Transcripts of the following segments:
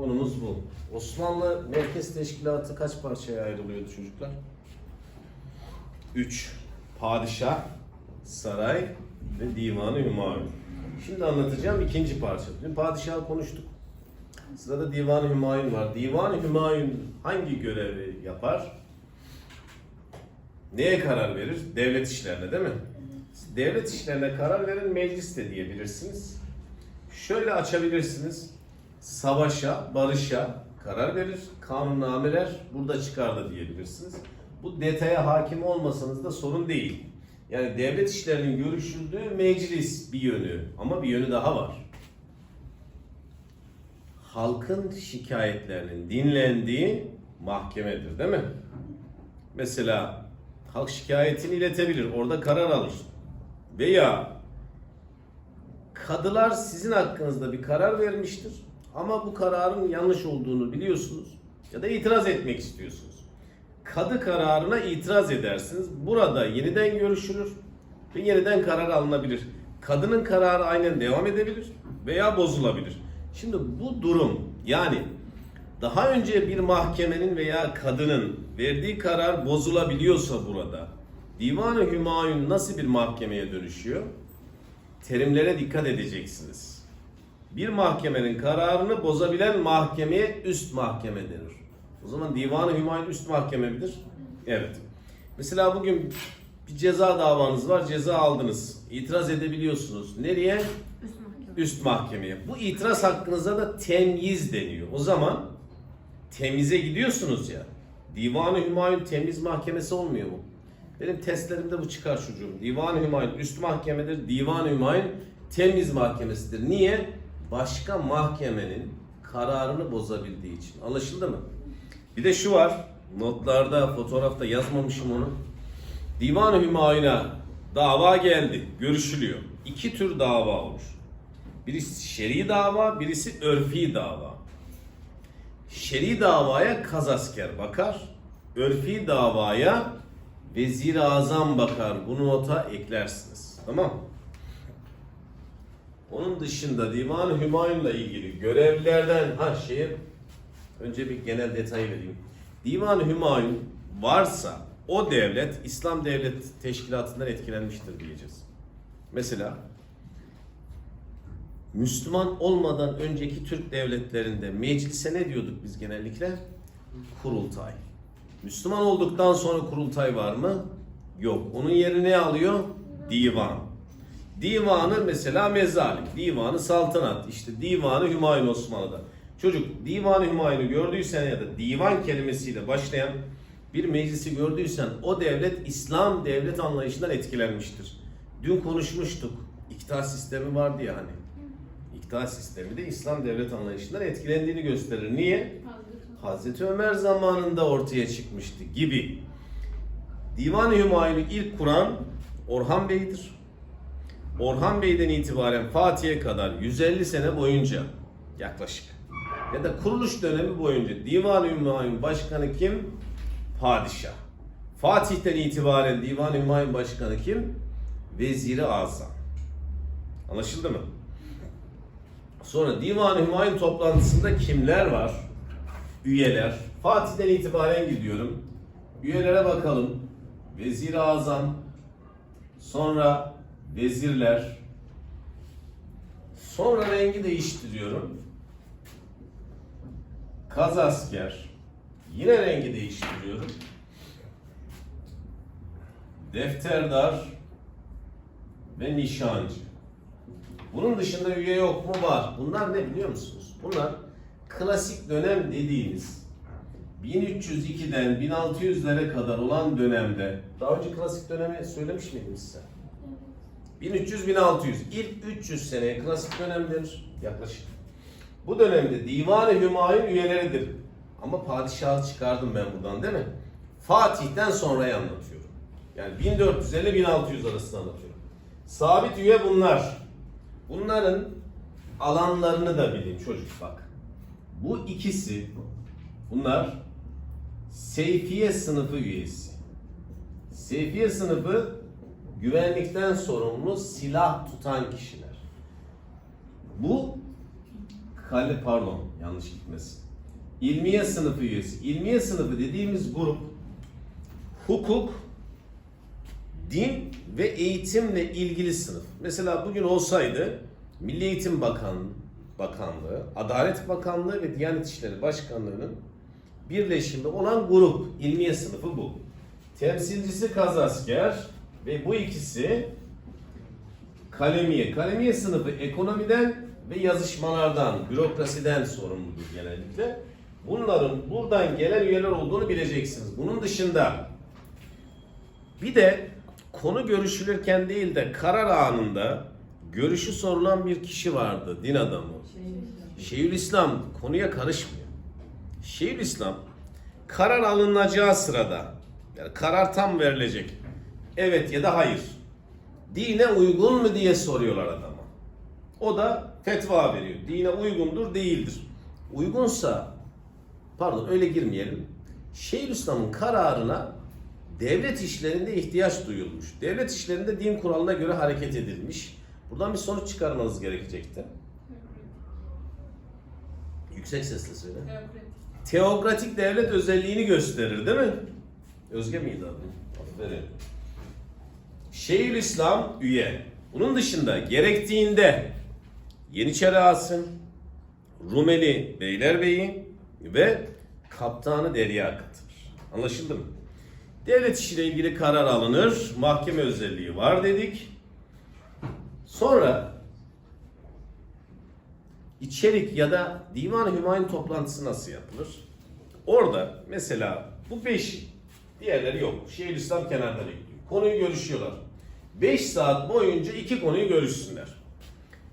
Konumuz bu. Osmanlı Merkez Teşkilatı kaç parçaya ayrılıyordu çocuklar? Üç. Padişah, saray ve divanı hümayun. Şimdi anlatacağım ikinci parça. Dün padişahı konuştuk. Sırada divanı hümayun var. Divanı hümayun hangi görevi yapar? Neye karar verir? Devlet işlerine değil mi? Devlet işlerine karar veren meclis de diyebilirsiniz. Şöyle açabilirsiniz. Savaşa, barışa karar verir. Kanunnameler burada çıkardı diyebilirsiniz. Bu detaya hakim olmasanız da sorun değil. Yani devlet işlerinin görüşüldüğü meclis bir yönü ama bir yönü daha var. Halkın şikayetlerinin dinlendiği mahkemedir değil mi? Mesela halk şikayetini iletebilir, orada karar alır. Veya kadılar sizin hakkınızda bir karar vermiştir ama bu kararın yanlış olduğunu biliyorsunuz ya da itiraz etmek istiyorsunuz. Kadı kararına itiraz edersiniz. Burada yeniden görüşülür ve yeniden karar alınabilir. Kadının kararı aynen devam edebilir veya bozulabilir. Şimdi bu durum yani daha önce bir mahkemenin veya kadının verdiği karar bozulabiliyorsa burada Divan-ı Hümayun nasıl bir mahkemeye dönüşüyor? Terimlere dikkat edeceksiniz. Bir mahkemenin kararını bozabilen mahkemeye üst mahkeme denir. O zaman Divan-ı Hümayun üst mahkeme midir? Evet. Mesela bugün bir ceza davanız var, ceza aldınız. İtiraz edebiliyorsunuz. Nereye? Üst mahkeme. üst mahkemeye. Bu itiraz hakkınıza da temyiz deniyor. O zaman temize gidiyorsunuz ya. Divan-ı Hümayun temiz mahkemesi olmuyor mu? Benim testlerimde bu çıkar çocuğum. Divan-ı Hümayun üst mahkemedir. Divan-ı Hümayun temiz mahkemesidir. Niye? Başka mahkemenin kararını bozabildiği için. Anlaşıldı mı? Bir de şu var. Notlarda, fotoğrafta yazmamışım onu. Divan-ı Hümayun'a dava geldi. Görüşülüyor. İki tür dava olur. Birisi şer'i dava, birisi örfi dava. Şer'i davaya kazasker bakar, örfi davaya vezir-i azam bakar. Bunu nota eklersiniz. Tamam Onun dışında Divan-ı Hümayun'la ilgili görevlerden ha şeye önce bir genel detay vereyim. Divan-ı Hümayun varsa o devlet İslam devlet teşkilatından etkilenmiştir diyeceğiz. Mesela Müslüman olmadan önceki Türk devletlerinde meclise ne diyorduk biz genellikle? Kurultay. Müslüman olduktan sonra kurultay var mı? Yok. Onun yerini ne alıyor? Divan. Divanı mesela mezalim, divanı saltanat, işte divanı Hümayun Osmanlı'da. Çocuk divanı Hümayun'u gördüysen ya da divan kelimesiyle başlayan bir meclisi gördüysen o devlet İslam devlet anlayışından etkilenmiştir. Dün konuşmuştuk. İktidar sistemi vardı ya hani. İktidar sistemi de İslam devlet anlayışından etkilendiğini gösterir. Niye? Hazreti Ömer zamanında ortaya çıkmıştı gibi. Divan-ı Hümayun'u ilk kuran Orhan Bey'dir. Orhan Bey'den itibaren Fatih'e kadar 150 sene boyunca yaklaşık ya da kuruluş dönemi boyunca Divan-ı Hümayun başkanı kim? Padişah. Fatih'ten itibaren Divan-ı Hümayun başkanı kim? Veziri Azam. Anlaşıldı mı? Sonra Divan-ı Hümayun toplantısında kimler var? Üyeler. Fatih'ten itibaren gidiyorum. Üyelere bakalım. Vezir-i Azam. Sonra vezirler. Sonra rengi değiştiriyorum. Kaz asker. Yine rengi değiştiriyorum. Defterdar ve nişancı. Bunun dışında üye yok mu? Var. Bunlar ne biliyor musunuz? Bunlar klasik dönem dediğimiz 1302'den 1600'lere kadar olan dönemde daha önce klasik dönemi söylemiş miydim size? 1300-1600 ilk 300 seneye klasik dönem denir yaklaşık. Bu dönemde Divan-ı Hümayun üyeleridir. Ama padişahı çıkardım ben buradan değil mi? Fatih'ten sonrayı anlatıyorum. Yani 1450-1600 arasını anlatıyorum. Sabit üye bunlar. Bunların alanlarını da bilin çocuk bak. Bu ikisi bunlar Seyfiye sınıfı üyesi. Seyfiye sınıfı güvenlikten sorumlu silah tutan kişiler. Bu Kale pardon yanlış gitmesin. İlmiye sınıfı üyesi. İlmiye sınıfı dediğimiz grup hukuk, din ve eğitimle ilgili sınıf. Mesela bugün olsaydı Milli Eğitim Bakan, Bakanlığı, Adalet Bakanlığı ve Diyanet İşleri Başkanlığı'nın birleşimi olan grup, ilmiye sınıfı bu. Temsilcisi kazasker ve bu ikisi kalemiye. Kalemiye sınıfı ekonomiden ve yazışmalardan, bürokrasiden sorumludur genellikle. Bunların buradan gelen üyeler olduğunu bileceksiniz. Bunun dışında bir de konu görüşülürken değil de karar anında görüşü sorulan bir kişi vardı, din adamı. Şeyhülislam konuya karışmıyor. Şeyhülislam karar alınacağı sırada yani karar tam verilecek. Evet ya da hayır. Dine uygun mu diye soruyorlar adama. O da fetva veriyor. Dine uygundur, değildir. Uygunsa pardon öyle girmeyelim. Şeyhülislam'ın kararına devlet işlerinde ihtiyaç duyulmuş. Devlet işlerinde din kuralına göre hareket edilmiş. Buradan bir sonuç çıkarmanız gerekecekti. Yüksek sesle söyle. Teokratik devlet özelliğini gösterir değil mi? Özge miydi adı? Aferin. Şeyhülislam üye. Bunun dışında gerektiğinde Yeniçeri Asım, Rumeli Beylerbeyi ve Kaptanı Derya katılır. Anlaşıldı mı? Devlet işiyle ilgili karar alınır. Mahkeme özelliği var dedik. Sonra içerik ya da divan hümayun toplantısı nasıl yapılır? Orada mesela bu beş diğerleri yok. Şeyhülislam kenarda bekliyor. Konuyu görüşüyorlar. 5 saat boyunca iki konuyu görüşsünler.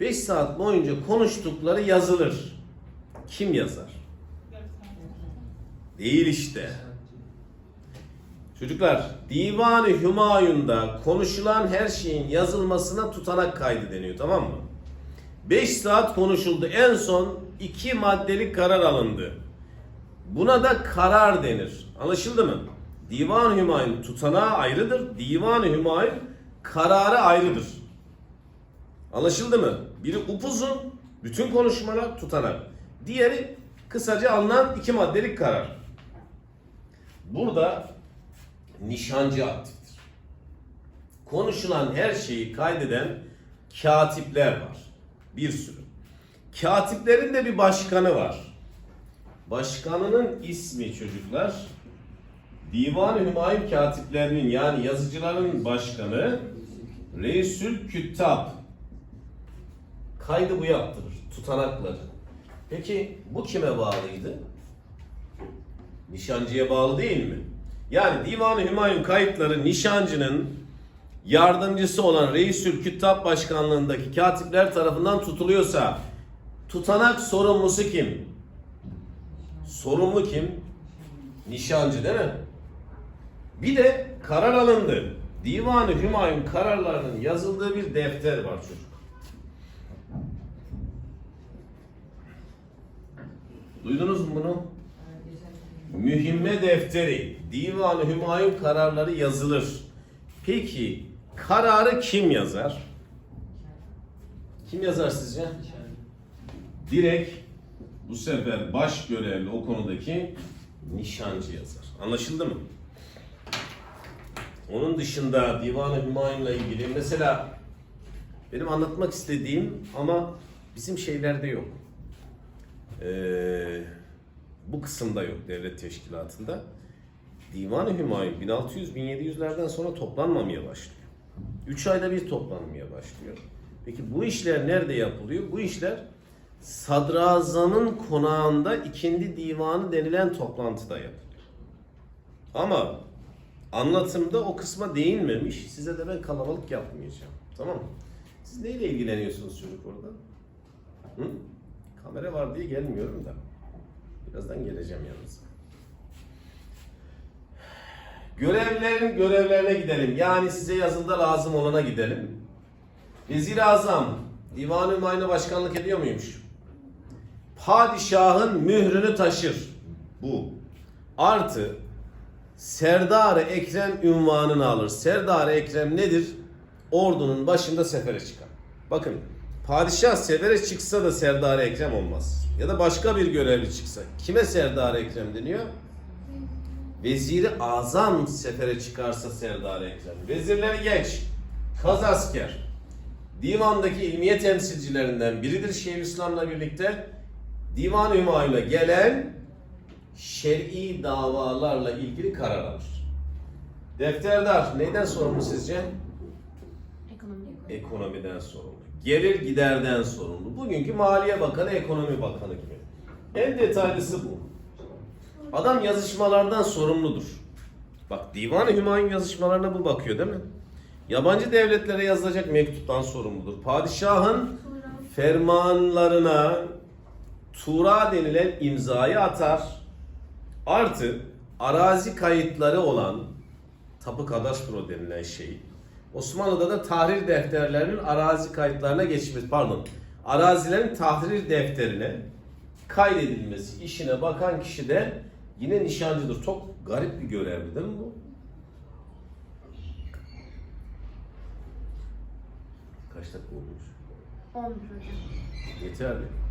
5 saat boyunca konuştukları yazılır. Kim yazar? Değil işte. Çocuklar, Divan-ı Hümayun'da konuşulan her şeyin yazılmasına tutanak kaydı deniyor tamam mı? 5 saat konuşuldu. En son iki maddelik karar alındı. Buna da karar denir. Anlaşıldı mı? Divan-ı Hümayun tutanağı ayrıdır. Divan-ı Hümayun kararı ayrıdır. Anlaşıldı mı? Biri upuzun, bütün konuşmalar tutanak. Diğeri kısaca alınan iki maddelik karar. Burada nişancı aktiftir. Konuşulan her şeyi kaydeden katipler var. Bir sürü. Katiplerin de bir başkanı var. Başkanının ismi çocuklar Divan-ı Hümayun katiplerinin yani yazıcıların başkanı Reisül Küttab kaydı bu yaptırır. Tutanakları. Peki bu kime bağlıydı? Nişancıya bağlı değil mi? Yani Divan-ı Hümayun kayıtları nişancının yardımcısı olan Reisül Küttab Başkanlığındaki katipler tarafından tutuluyorsa tutanak sorumlusu kim? Sorumlu kim? Nişancı değil mi? Bir de karar alındı. Divan-ı Hümayun kararlarının yazıldığı bir defter var çocuk. Duydunuz mu bunu? Mühimme defteri, Divan-ı Hümayun kararları yazılır. Peki kararı kim yazar? Kim yazar sizce? Direkt bu sefer baş görevli o konudaki nişancı yazar. Anlaşıldı mı? Onun dışında Divan-ı Hümayun'la ilgili mesela benim anlatmak istediğim ama bizim şeylerde yok. Ee, bu kısımda yok devlet teşkilatında. Divan-ı Hümayun 1600-1700'lerden sonra toplanmamaya başlıyor. 3 ayda bir toplanmaya başlıyor. Peki bu işler nerede yapılıyor? Bu işler Sadrazam'ın konağında ikindi divanı denilen toplantıda yapılıyor. Ama anlatımda o kısma değinmemiş. Size de ben kalabalık yapmayacağım. Tamam mı? Siz neyle ilgileniyorsunuz çocuk orada? Hı? Kamera var diye gelmiyorum da. Birazdan geleceğim yalnız. Görevlerin görevlerine gidelim. Yani size yazında lazım olana gidelim. Vezir-i Azam Divan-ı Hümayun'a başkanlık ediyor muymuş? Padişahın mührünü taşır. Bu. Artı Serdar-ı Ekrem ünvanını alır. Serdar-ı Ekrem nedir? Ordunun başında sefere çıkar. Bakın Padişah sefere çıksa da Serdar Ekrem olmaz. Ya da başka bir görevli çıksa. Kime Serdar Ekrem deniyor? Veziri Azam sefere çıkarsa Serdar Ekrem. Vezirleri geç. Kaz asker. Divandaki ilmiye temsilcilerinden biridir Şeyhülislam'la birlikte. Divan-ı gelen şer'i davalarla ilgili karar alır. Defterdar neyden sorumlu sizce? Ekonomi. Ekonomiden sorumlu. Gelir giderden sorumlu. Bugünkü Maliye Bakanı, Ekonomi Bakanı gibi. En detaylısı bu. Adam yazışmalardan sorumludur. Bak Divan-ı Hümayun yazışmalarına bu bakıyor değil mi? Yabancı devletlere yazılacak mektuptan sorumludur. Padişahın fermanlarına tura denilen imzayı atar. Artı arazi kayıtları olan tapu kadastro denilen şey. Osmanlı'da da tahrir defterlerinin arazi kayıtlarına geçmesi, pardon, arazilerin tahrir defterine kaydedilmesi işine bakan kişi de yine nişancıdır. Çok garip bir görevdi değil mi bu? Kaç dakika olmuş? 11 hocam. Yeterli.